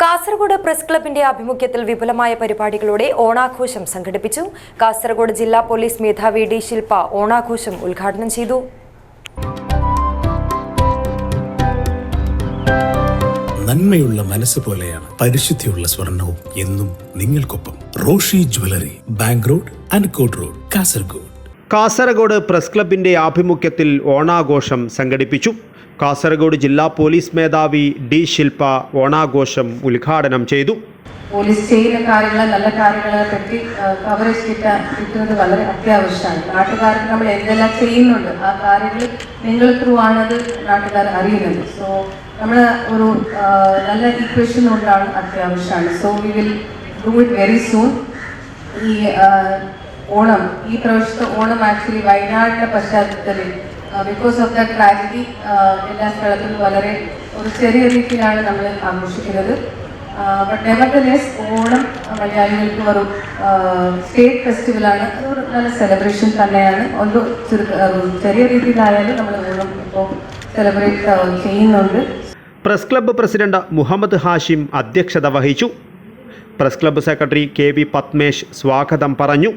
Kasaragod press ക്ലബിന്റെ ആഭിമുഖ്യത്തിൽ വിപുലമായ പരിപാടികളോടെ ഓണാഘോഷം സംഘടിപ്പിച്ചു. കാസർഗോഡ് ജില്ലാ പോലീസ് മേധാവി ഡി ശില്പ ഓണാഘോഷം ഉദ്ഘാടനം ചെയ്തു. നന്മയുള്ള മനസ്സ് പോലെയാണ് പരിശുദ്ധിയുള്ള സ്വർണവും എന്നും നിങ്ങൾക്കൊപ്പം Roshi jewellery bank road അൻകോട്ട് road Kasaragod. Kasaragod press ക്ലബിന്റെ ആഭിമുഖ്യത്തിൽ ഓണാഘോഷം സംഘടിപ്പിച്ചു. കാസർഗോഡ് ജില്ലാ പോലീസ് മേധാവി ഡി ശില്പ ഓണാഘോഷം ഉദ്ഘാടനം ചെയ്തു. പോലീസ് ചെയ്യുന്ന കാര്യങ്ങളെ നല്ല കാര്യങ്ങളെ പറ്റി കവറേജ് കിട്ടാൻ കിട്ടുന്നത് വളരെ അത്യാവശ്യമാണ്. നാട്ടുകാർക്ക് നമ്മൾ എന്തെല്ലാം ചെയ്യുന്നുണ്ട് ആ കാര്യങ്ങൾ നിങ്ങൾ ത്രൂ ആണത് നാട്ടുകാർ അറിയുന്നത്. സോ നമ്മൾ ഒരു നല്ല ഇക്വേഷൻ കൊണ്ടാണ് അത്യാവശ്യമാണ്. So we will do it very soon ഈ ഓണം ഈ പ്രാവശ്യത്തെ ഓണം ആക്ച്വലി വയനാടിന്റെ പശ്ചാത്തലത്തിൽ ബിക്കോസ് ഓഫ് ദ ട്രാജഡി എല്ലാ സ്ഥലത്തും വളരെ ഒരു ചെറിയ രീതിയിലാണ് നമ്മൾ ആഘോഷിക്കുന്നത്. ബട്ട് ഓണം മലയാളികൾക്ക് ഒരു സ്റ്റേറ്റ് ഫെസ്റ്റിവലാണ് അതൊരു നല്ല സെലിബ്രേഷൻ തന്നെയാണ്. ഒന്ന് ചെറിയ രീതിയിലായാലും നമ്മൾ ഓണം ഇപ്പോൾ സെലിബ്രേറ്റ് ചെയ്യുന്നുണ്ട്. Press club president Muhammad Hashim അധ്യക്ഷത വഹിച്ചു. Press club secretary K V Padmesh സ്വാഗതം പറഞ്ഞു.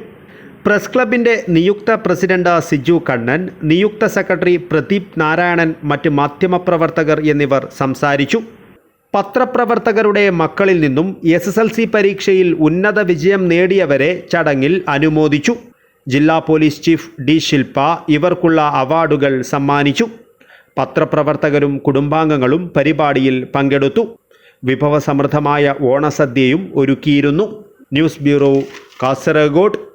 പ്രസ് ക്ലബിന്റെ നിയുക്ത പ്രസിഡന്റ് സിജു കണ്ണൻ നിയുക്ത സെക്രട്ടറി പ്രദീപ് നാരായണൻ മറ്റ് മാധ്യമപ്രവർത്തകർ എന്നിവർ സംസാരിച്ചു. പത്രപ്രവർത്തകരുടെ മക്കളിൽ നിന്നും എസ് എസ് എൽ സി പരീക്ഷയിൽ ഉന്നത വിജയം നേടിയവരെ ചടങ്ങിൽ അനുമോദിച്ചു. ജില്ലാ പോലീസ് ചീഫ് ഡി ശില്പ ഇവർക്കുള്ള അവാർഡുകൾ സമ്മാനിച്ചു. പത്രപ്രവർത്തകരും കുടുംബാംഗങ്ങളും പരിപാടിയിൽ പങ്കെടുത്തു. വിഭവസമൃദ്ധമായ ഓണസദ്യയും ഒരുക്കിയിരുന്നു. News bureau Kasaragod.